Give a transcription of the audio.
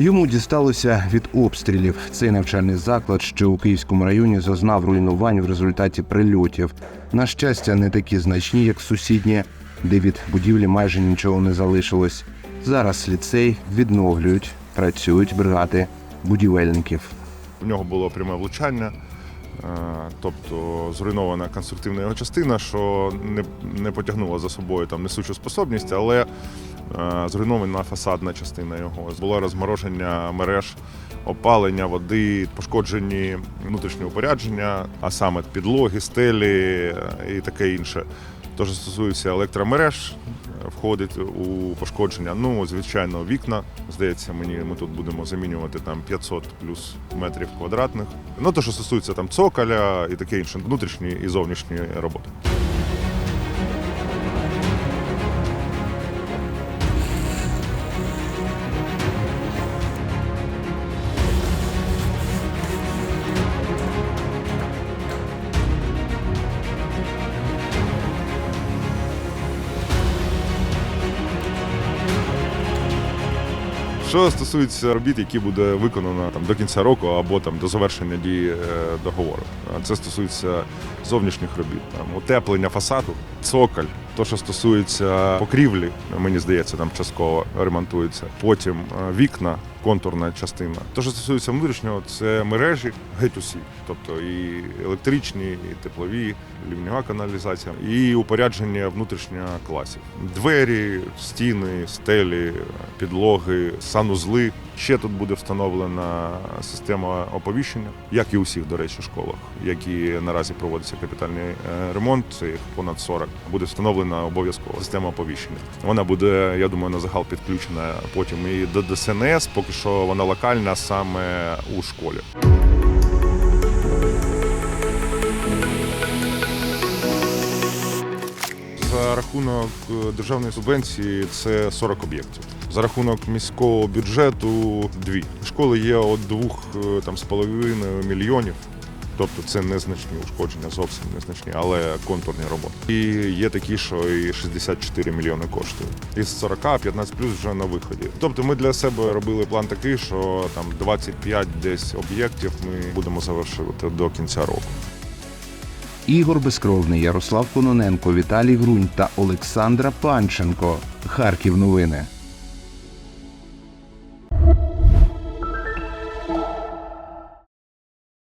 Йому дісталося від обстрілів. Цей навчальний заклад, що у Київському районі зазнав руйнувань в результаті прильотів. На щастя, не такі значні, як сусідні, де від будівлі майже нічого не залишилось. Зараз ліцей відновлюють, працюють бригади будівельників. В нього було пряме влучання, е, тобто зруйнована конструктивна його частина, що не, не потягнула за собою там несучу способність, але зруйнована фасадна частина його. Було розмороження мереж, опалення води, пошкоджені внутрішні упорядження, а саме підлоги, стелі е, і таке інше. Що стосується електромереж, е, входить у пошкодження. Ну, звичайно, вікна. Здається, мені ми тут будемо замінювати там 500 плюс метрів квадратних. Ну, то, що стосується там цоколя і таке інше, внутрішні і зовнішні роботи. Що стосується робіт, які буде виконано там до кінця року або там до завершення дії е, договору, це стосується зовнішніх робіт, там утеплення фасаду, цоколь. То, що стосується покрівлі, мені здається, там частково ремонтується. Потім е, вікна, контурна частина. То, що стосується внутрішнього, це мережі геть усі, тобто і електричні, і теплові, лівньова каналізація, і упорядження внутрішнього класів. Двері, стіни, стелі, підлоги, санузли. Ще тут буде встановлена система оповіщення, як і у всіх, до речі, школах, які наразі проводиться капітальний е, ремонт, це їх понад 40, буде встановлена обов'язково система оповіщення. Вона буде, я думаю, на загал підключена потім і до ДСНС, поки що вона локальна саме у школі. За рахунок е, державної субвенції це 40 об'єктів. За рахунок міського бюджету дві школи є від двох е, там з половиною мільйонів. Тобто це незначні ушкодження, зовсім незначні, але контурні роботи. І є такі, що і 64 мільйони коштує. Із 40 15 плюс вже на виході. Тобто ми для себе робили план такий, що там 25 десь об'єктів ми будемо завершувати до кінця року. Ігор Безкровний, Ярослав Кононенко, Віталій Грунь та Олександра Панченко. Харків новини.